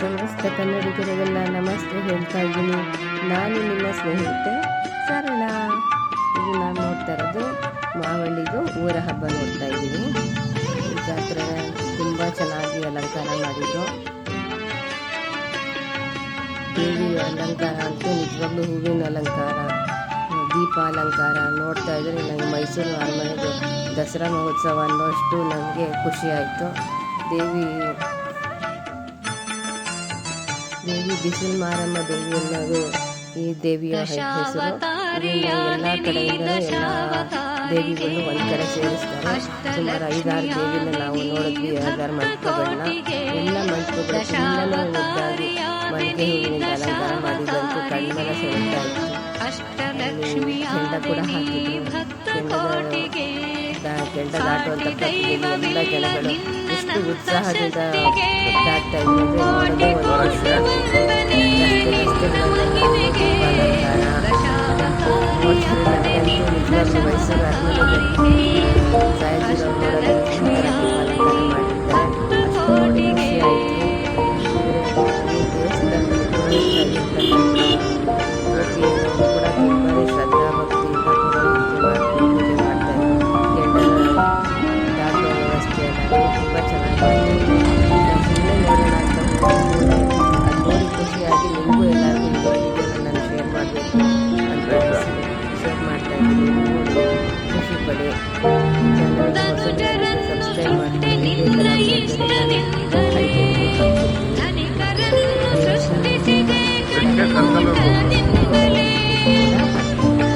ಸಮಸ್ತ ಕನ್ನಡಿಗರಿಗೆಲ್ಲ ನಮಸ್ತೆ ಹೇಳ್ತಾ ಇದ್ದೀನಿ. ನಾನು ನಿಮ್ಮ ಸ್ನೇಹಿತೆ ಸರಳ. ಇದು ನಾನು ನೋಡ್ತಾ ಇರೋದು ಮಾವಳ್ಳಿದು ಊರ ಹಬ್ಬ ನೋಡ್ತಾ ಇದ್ದೀನಿ. ಜಾತ್ರೆ ತುಂಬ ಚೆನ್ನಾಗಿ ಅಲಂಕಾರ ಮಾಡಿದ್ರು ದೇವಿ ಅಲಂಕಾರ ಅಂತೂ ನಿಜವಾಗ್ಲೂ ಹೂವಿನ ಅಲಂಕಾರ ದೀಪ ಅಲಂಕಾರ ನೋಡ್ತಾ ಇದ್ರೆ ನನಗೆ ಮೈಸೂರು ಅರಮನೆಗೆ ದಸರಾ ಮಹೋತ್ಸವ ಅನ್ನೋಷ್ಟು ನನಗೆ ಖುಷಿ ಆಯಿತು. ದೇವಿ ದೇವಿ ಬಿಸಿಲು ಮಾರಮ್ಮ ಅನ್ನೋದು ಈ ದೇವಿಯ ಹೆಸರು. ಎಲ್ಲ ಕಡೆಯಿಂದಲೂ ಎಲ್ಲ ದೇವಿಗಳು ಒಂದು ಕಡೆ ಸೇರಿಸ್ತಾರೆ. ಸುಮಾರು ಐದಾರು ದೇವಿನ ನಾವು ನೋಡಿದ್ವಿ ಐದಾರು ಮಂಟಪಗಳನ್ನ ಎಲ್ಲ ಮಂಟಪಗಳು ತುಂಬಾನೇ ಮುದ್ದಾಗಿ ಮಲ್ಲಿಗೆ ಹೂವಿನಿಂದ ಅಲಂಕಾರ ಮಾಡಿದಂತೂ ಕಣ್ಮೆಲ್ಲ ಸೆಳೆತಾ ಇತ್ತು. ಕೆಂಡ ಕೂಡ ಹಾಕಿದ್ರು. ಕೆಂಡದ ಕೆಂಡ ದಾಟುವಂಥ ಪ್ರಕ್ರಿಯೆಯಲ್ಲಿ ಎಲ್ಲ ಜನಗಳು ಎಷ್ಟು ಉತ್ಸಾಹದಿಂದ ದಾಟ್ತಾ ಒಂದು ಅಲಂಕಾರ. Thank you.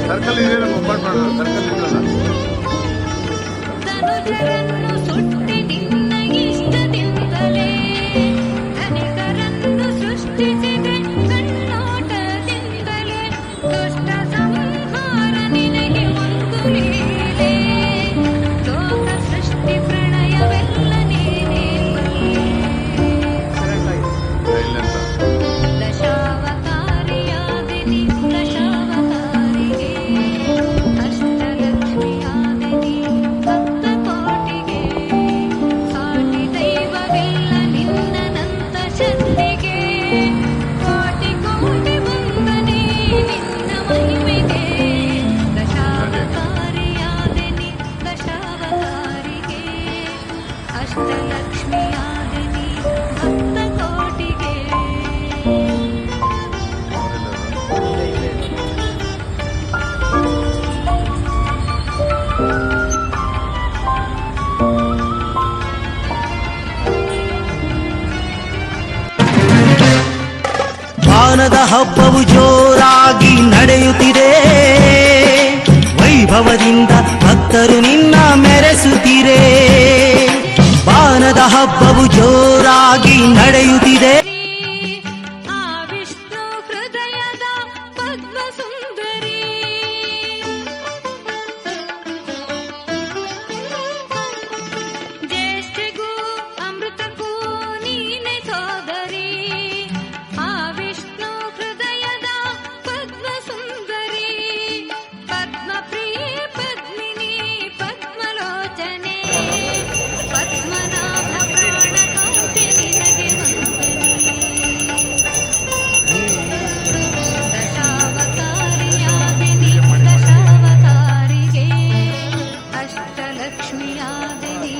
ಸರ್ಕಲ್ ಇದೆಯಲ್ಲ ಮುಂಬಾಟ್ ಮಾಡೋದು ಸರ್ಕಲ್ ಇದೆಯಲ್ಲ ಬಾನದ ಹಬ್ಬವು ಜೋರಾಗಿ ನಡೆಯುತ್ತಿದೆ. ವೈಭವದಿಂದ ಭಕ್ತರು ನಿನ್ನ ಮೆರೆಸುತ್ತಿರೆ. ಬಾನದ ಹಬ್ಬವು ಜೋರಾಗಿ ನಡೆಯುತ್ತಿದೆ. लक्ष्मी आदिनी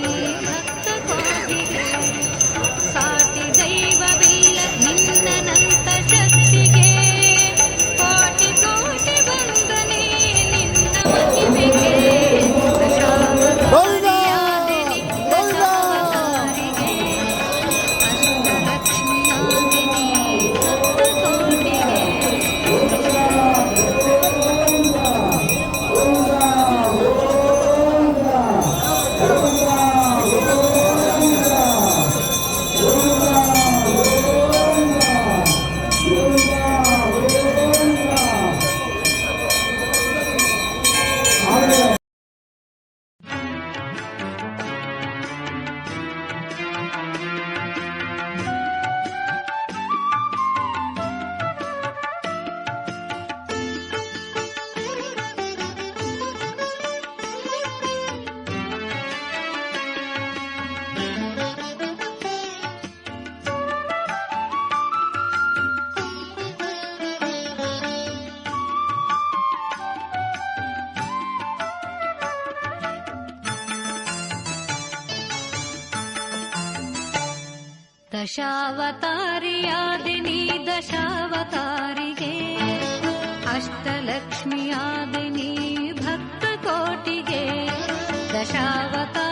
भक्त तो दशावतारियादिनी दशावतारिके। अष्टलक्ष्म्यादिनी भक्तकोटिके। दशावतारि